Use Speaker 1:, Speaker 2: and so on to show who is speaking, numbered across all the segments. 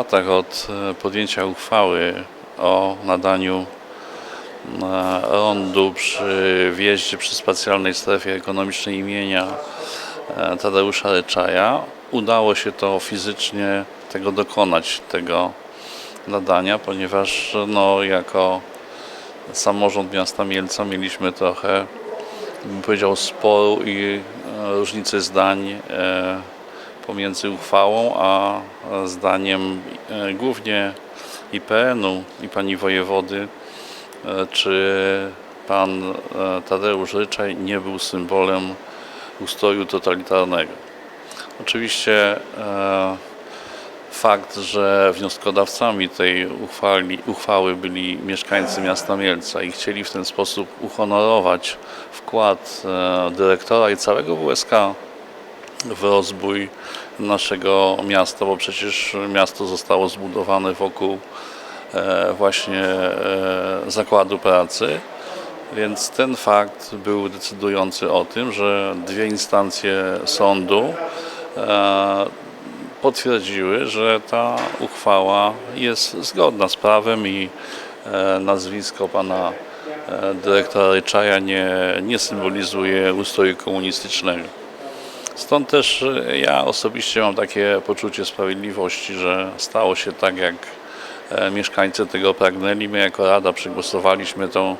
Speaker 1: Latach od e, podjęcia uchwały o nadaniu e, rondu przy wjeździe przy specjalnej strefie ekonomicznej imienia e, Tadeusza Reczaja udało się to fizycznie tego dokonać, tego nadania, ponieważ no, jako samorząd miasta Mielca mieliśmy trochę, bym powiedział, sporu i e, różnicy zdań e, pomiędzy uchwałą a zdaniem e, głównie IPN-u i pani wojewody, e, czy pan e, Tadeusz Ryczaj nie był symbolem ustroju totalitarnego. Oczywiście fakt, że wnioskodawcami tej uchwali, uchwały byli mieszkańcy miasta Mielca i chcieli w ten sposób uhonorować wkład dyrektora i całego WSK w rozwój naszego miasta, bo przecież miasto zostało zbudowane wokół e, właśnie e, zakładu pracy. Więc ten fakt był decydujący o tym, że dwie instancje sądu e, potwierdziły, że ta uchwała jest zgodna z prawem i nazwisko pana dyrektora Ryczaja nie, nie symbolizuje ustroju komunistycznego. Stąd też e, ja osobiście mam takie poczucie sprawiedliwości, że stało się tak, jak e, mieszkańcy tego pragnęli. My jako Rada przegłosowaliśmy tą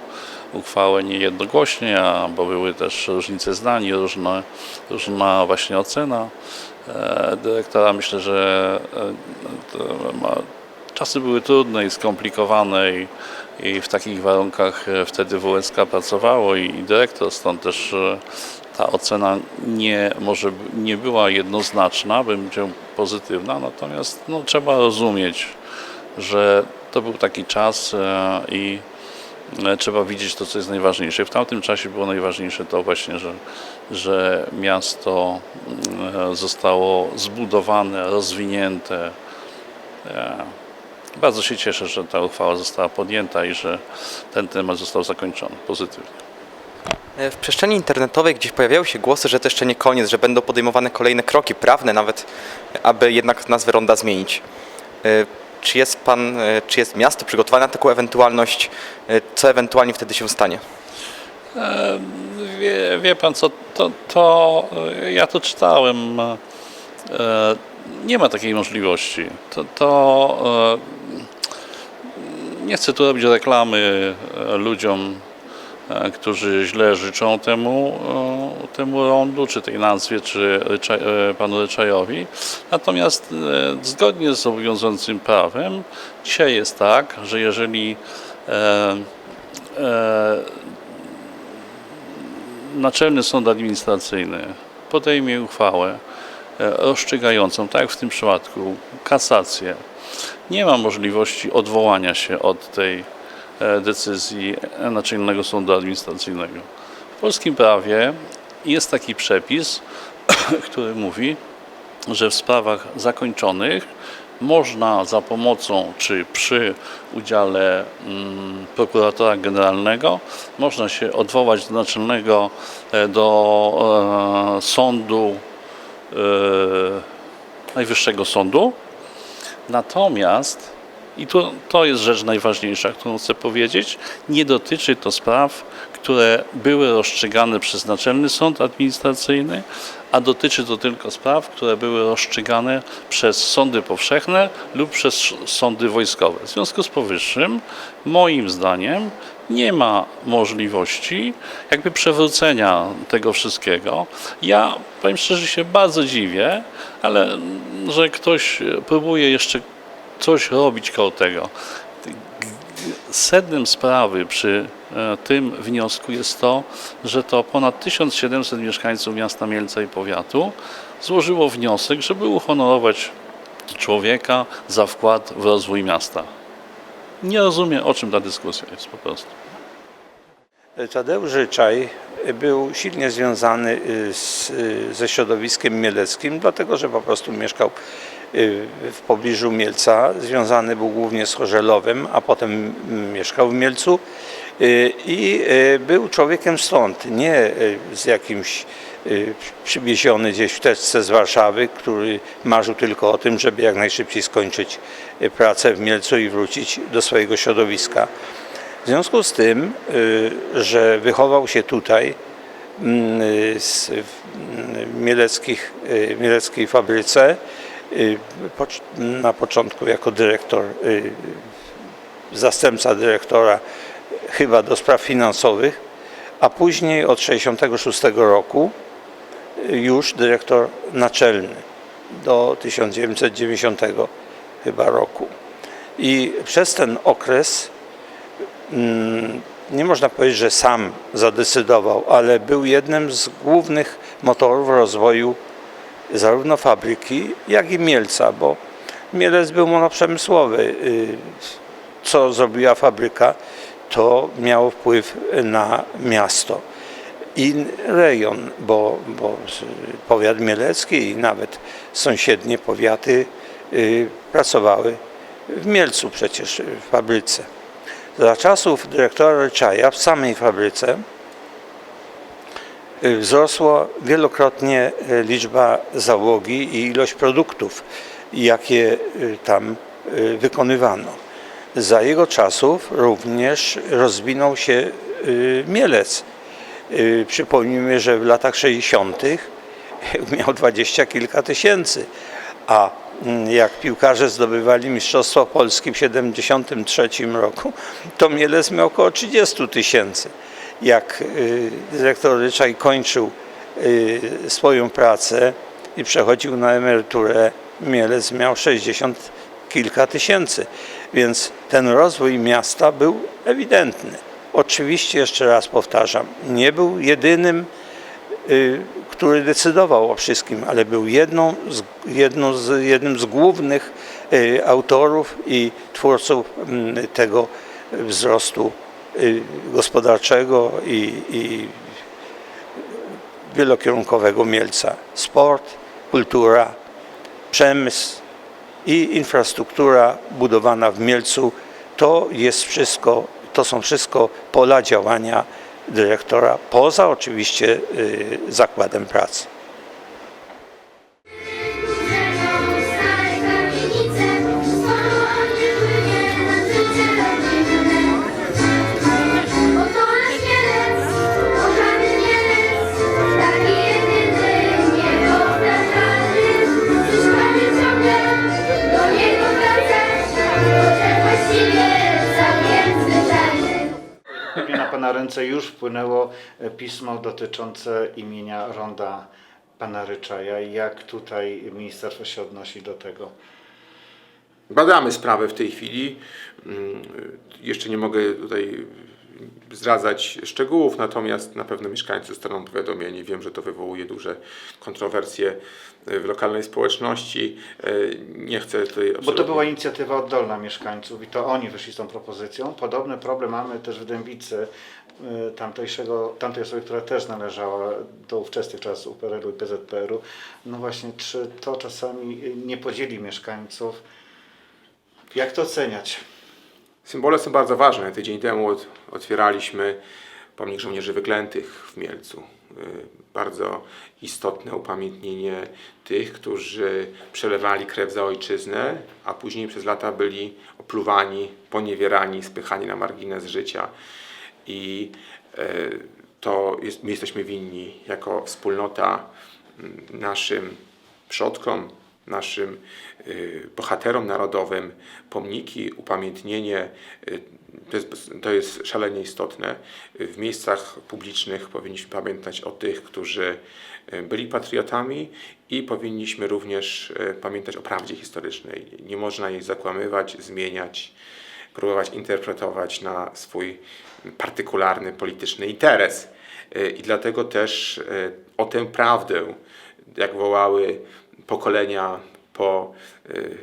Speaker 1: uchwałę niejednogłośnie, a bo były też różnice zdań różne, różna właśnie ocena e, dyrektora. Myślę, że ma, czasy były trudne i skomplikowane i, i w takich warunkach wtedy WSK pracowało i, i dyrektor, stąd też ta ocena nie, może nie była jednoznaczna, powiedział pozytywna, natomiast no, trzeba rozumieć, że to był taki czas e, i e, trzeba widzieć to, co jest najważniejsze. W tamtym czasie było najważniejsze to właśnie, że, że miasto e, zostało zbudowane, rozwinięte. Bardzo się cieszę, że ta uchwała została podjęta i że ten temat został zakończony pozytywnie.
Speaker 2: E, W przestrzeni internetowej gdzieś pojawiały się głosy, że to jeszcze nie koniec, że będą podejmowane kolejne kroki prawne nawet, aby jednak nazwę ronda zmienić. E, Czy jest pan, e, czy jest miasto przygotowane na taką ewentualność? Co ewentualnie wtedy się stanie?
Speaker 1: Wie, wie pan co, to, to ja to czytałem. Nie ma takiej możliwości. To, to nie chcę tu robić reklamy ludziom, którzy źle życzą temu, e, temu rondu, czy tej nazwie, czy Rycza, e, panu Ryczajowi. Natomiast e, zgodnie z obowiązującym prawem dzisiaj jest tak, że jeżeli e, e, Naczelny Sąd Administracyjny podejmie uchwałę e, rozstrzygającą, tak jak w tym przypadku, kasację, nie ma możliwości odwołania się od tej e, decyzji Naczelnego Sądu Administracyjnego. W polskim prawie jest taki przepis, który mówi, że w sprawach zakończonych można za pomocą czy przy udziale mm, prokuratora generalnego można się odwołać do naczelnego e, do e, sądu e, najwyższego sądu. Natomiast i to, to jest rzecz najważniejsza, którą chcę powiedzieć. Nie dotyczy to spraw, które były rozstrzygane przez Naczelny Sąd Administracyjny, a dotyczy to tylko spraw, które były rozstrzygane przez sądy powszechne lub przez sądy wojskowe. W związku z powyższym, moim zdaniem, nie ma możliwości jakby przewrócenia tego wszystkiego. Ja powiem szczerze się bardzo dziwię, ale że ktoś próbuje jeszcze coś robić koło tego. Sednem sprawy przy e, tym wniosku jest to, że to ponad 1700 mieszkańców miasta Mielca i powiatu złożyło wniosek, żeby uhonorować człowieka za wkład w rozwój miasta. Nie rozumiem, o czym ta dyskusja jest po prostu.
Speaker 3: Tadeusz Ryczaj był silnie związany y, z, y, ze środowiskiem mieleckim, dlatego że po prostu mieszkał w pobliżu Mielca. Związany był głównie z Chorzelowem, a potem mm, mieszkał w Mielcu. Y, I y, był człowiekiem stąd, nie y, z jakimś y, przywieziony gdzieś w teczce z Warszawy, który marzył tylko o tym, żeby jak najszybciej skończyć y, pracę w Mielcu i wrócić do swojego środowiska. W związku z tym, y, że wychował się tutaj mm, y, w mm, y, mieleckiej fabryce, y, na początku jako dyrektor, y, zastępca dyrektora chyba do spraw finansowych, a później od 1966 roku y, już dyrektor naczelny do 1990 chyba roku. I przez ten okres mm, nie można powiedzieć, że sam zadecydował, ale był jednym z głównych motorów rozwoju zarówno fabryki, jak i Mielca, bo Mielec był monoprzemysłowy. Y, Co zrobiła fabryka, to miało wpływ na miasto i rejon, bo, bo powiat mielecki i nawet sąsiednie powiaty y, pracowały w Mielcu przecież, w fabryce. Za czasów dyrektora Ryczaja w samej fabryce wzrosła wielokrotnie y, liczba załogi i ilość produktów, jakie y, tam y, wykonywano. Za jego czasów również rozwinął się y, Mielec. Y, Przypomnijmy, że w latach 60. miał dwadzieścia kilka tysięcy, a mm, jak piłkarze zdobywali Mistrzostwo Polski w 73 roku, to Mielec miał około 30 tysięcy. Jak y, dyrektor Ryczaj kończył y, swoją pracę i przechodził na emeryturę, Mielec miał 60 kilka tysięcy. Więc ten rozwój miasta był ewidentny. Oczywiście, jeszcze raz powtarzam, nie był jedynym, y, który decydował o wszystkim, ale był jedną z, jedną z, jednym z głównych autorów i twórców mm, tego wzrostu gospodarczego i, i wielokierunkowego Mielca. Sport, kultura, przemysł i infrastruktura budowana w Mielcu to jest wszystko, to są wszystko pola działania dyrektora, poza oczywiście y, zakładem pracy.
Speaker 4: Ręce już wpłynęło e, pismo dotyczące imienia ronda Pana Ryczaja. Jak tutaj ministerstwo się odnosi do tego?
Speaker 5: Badamy sprawę w tej chwili. Mm, Jeszcze nie mogę tutaj zdradzać szczegółów, natomiast na pewno mieszkańcy zostaną powiadomieni. Wiem, że to wywołuje duże kontrowersje w lokalnej społeczności. E, Nie chcę tutaj
Speaker 4: Bo to
Speaker 5: absolutnie-
Speaker 4: była inicjatywa oddolna mieszkańców i to oni wyszli z tą propozycją. Podobny problem mamy też w Dębicy e, tamtejszego, tamtej osoby, która też należała do ówczesnych czasów PRL-u i PZPR-u. No właśnie, czy to czasami nie podzieli mieszkańców? Jak to oceniać?
Speaker 5: Symbole są bardzo ważne. Tydzień temu ot- otwieraliśmy pomnik żołnierzy wyklętych w Mielcu. Y, Bardzo istotne upamiętnienie tych, którzy przelewali krew za ojczyznę, a później przez lata byli opluwani, poniewierani, spychani na margines życia. I e, to jest, my jesteśmy winni jako wspólnota mm, naszym przodkom, naszym y, bohaterom narodowym pomniki, upamiętnienie. y, To jest, to jest szalenie istotne. W miejscach publicznych powinniśmy pamiętać o tych, którzy y, byli patriotami i powinniśmy również pamiętać o prawdzie historycznej. Nie można jej zakłamywać, zmieniać, próbować interpretować na swój partykularny polityczny interes. I dlatego też o tę prawdę, jak wołały pokolenia po y,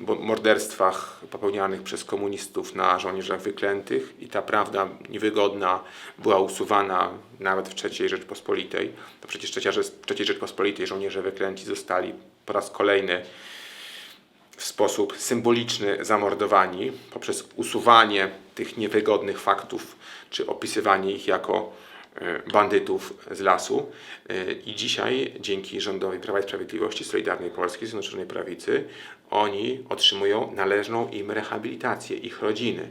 Speaker 5: bo- morderstwach popełnianych przez komunistów na żołnierzach wyklętych i ta prawda niewygodna była usuwana nawet w III Rzeczpospolitej. To przecież w III Rzeczpospolitej żołnierze wyklęci zostali po raz kolejny w sposób symboliczny zamordowani poprzez usuwanie tych niewygodnych faktów, czy opisywanie ich jako bandytów z lasu. E, I dzisiaj dzięki rządowi Prawa i Sprawiedliwości, Solidarnej Polski, Zjednoczonej Prawicy, oni otrzymują należną im rehabilitację, ich rodziny.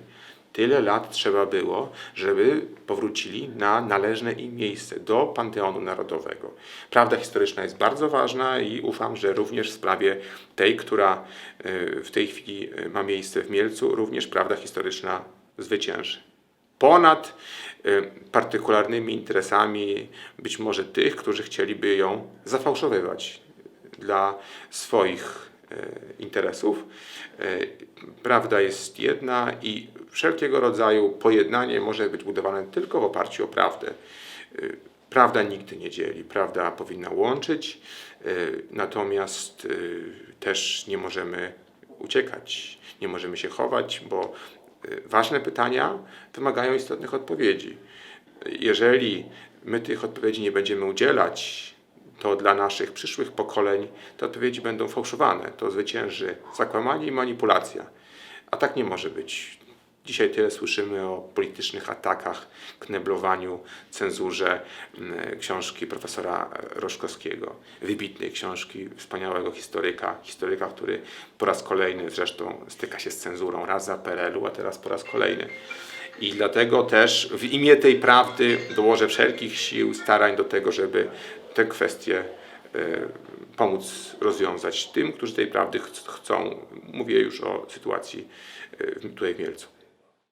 Speaker 5: Tyle lat trzeba było, żeby powrócili na należne im miejsce do Panteonu Narodowego. Prawda historyczna jest bardzo ważna i ufam, że również w sprawie tej, która y, w tej chwili y, ma miejsce w Mielcu, również prawda historyczna zwycięży. Ponad y, partykularnymi interesami być może tych, którzy chcieliby ją zafałszowywać dla swoich e, interesów. E, Prawda jest jedna i wszelkiego rodzaju pojednanie może być budowane tylko w oparciu o prawdę. Prawda nigdy nie dzieli, prawda powinna łączyć, natomiast też nie możemy uciekać, nie możemy się chować, bo ważne pytania wymagają istotnych odpowiedzi. Jeżeli my tych odpowiedzi nie będziemy udzielać, to dla naszych przyszłych pokoleń te odpowiedzi będą fałszowane. To zwycięży zakłamanie i manipulacja. A tak nie może być. Dzisiaj tyle słyszymy o politycznych atakach, kneblowaniu, cenzurze mm, książki profesora Roszkowskiego, wybitnej książki wspaniałego historyka, historyka, który po raz kolejny zresztą styka się z cenzurą, raz za PRL-u, a teraz po raz kolejny. I dlatego też w imię tej prawdy dołożę wszelkich sił, starań do tego, żeby te kwestie e, pomóc rozwiązać tym, którzy tej prawdy ch- chcą. Mówię już o sytuacji e, tutaj w Mielcu.